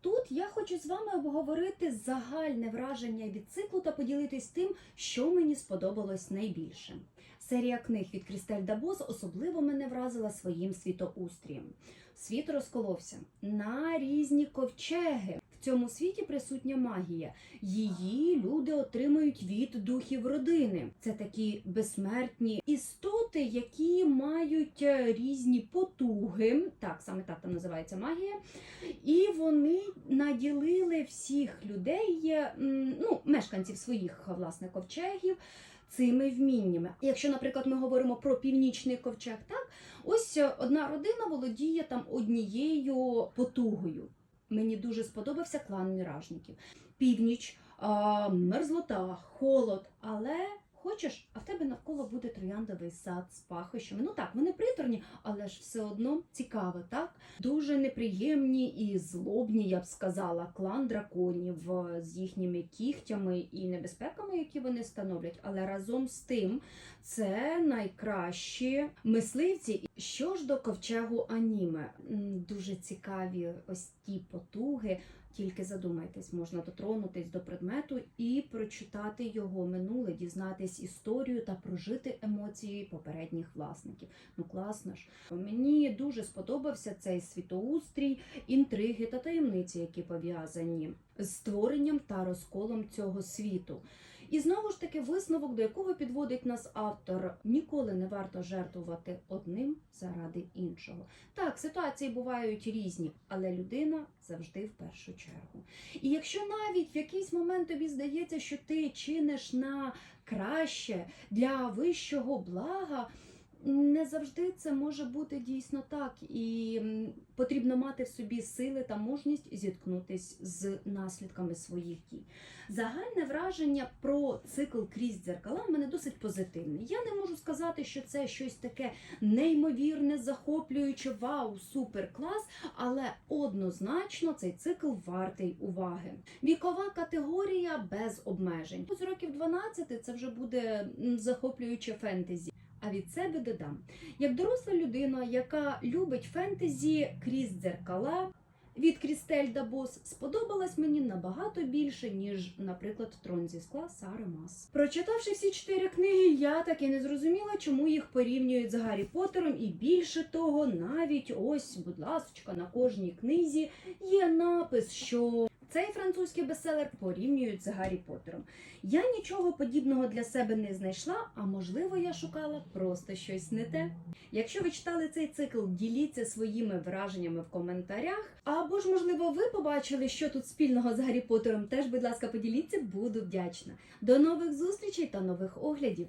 тут я хочу з вами обговорити загальне враження від циклу та поділитись тим, що мені сподобалось найбільше. Серія книг від Крістель Дабос особливо мене вразила своїм світоустрієм. Світ розколовся на різні ковчеги. В цьому світі присутня магія. Її люди отримують від духів родини. Це такі безсмертні істоти, які мають е, різні потуги. Так, саме так там називається магія. І вони наділили всіх людей, е, ну, мешканців своїх власне ковчегів. Цими вміннями. Якщо, наприклад, ми говоримо про північний ковчег, так ось е, одна родина володіє там однією потугою. Мені дуже сподобався клан міражників. Північ, мерзлота, холод, але хочеш, а в тебе навколо буде трояндовий сад з пахощами. Ну так, вони приторні, але ж все одно цікаво, так? Дуже неприємні і злобні, я б сказала, клан драконів е, з їхніми кігтями і небезпеками, які вони становлять. Але разом з тим це найкращі мисливці. Що ж до ковчегу аніме? Дуже цікаві ось ті потуги. Тільки задумайтесь, можна дотронутись до предмету і прочитати його минуле, дізнатись історію та прожити емоції попередніх власників. Ну класно ж. Мені дуже сподобався цей світоустрій, інтриги та таємниці, які пов'язані з створенням та розколом цього світу. І знову ж таки висновок, до якого підводить нас автор: ніколи не варто жертвувати одним заради іншого. Так, ситуації бувають різні, але людина завжди в першу чергу. І якщо навіть в якийсь момент тобі здається, що ти чиниш на краще для вищого блага. Не завжди це може бути дійсно так, і потрібно мати в собі сили та мужність зіткнутись з наслідками своїх дій. Загальне враження про цикл крізь дзеркала в мене досить позитивне. Я не можу сказати, що це щось таке неймовірне, захоплююче, вау, супер клас, але однозначно цей цикл вартий уваги. Вікова категорія без обмежень. З років 12 це вже буде захоплююче фентезі. А від себе додам, як доросла людина, яка любить фентезі крізь дзеркала. Від Крістель Дабос сподобалась мені набагато більше, ніж, наприклад, трон зі скла Сари Мас. Прочитавши всі чотири книги, я так і не зрозуміла, чому їх порівнюють з Гаррі Поттером, і більше того, навіть ось, будь ласочка, на кожній книзі є напис, що цей французький бестселер порівнюють з Гаррі Поттером. Я нічого подібного для себе не знайшла, а можливо, я шукала просто щось не те. Якщо ви читали цей цикл, діліться своїми враженнями в коментарях. Або ж, можливо, ви побачили, що тут спільного з Гаррі Поттером. Теж, будь ласка, поділіться, буду вдячна. До нових зустрічей та нових оглядів.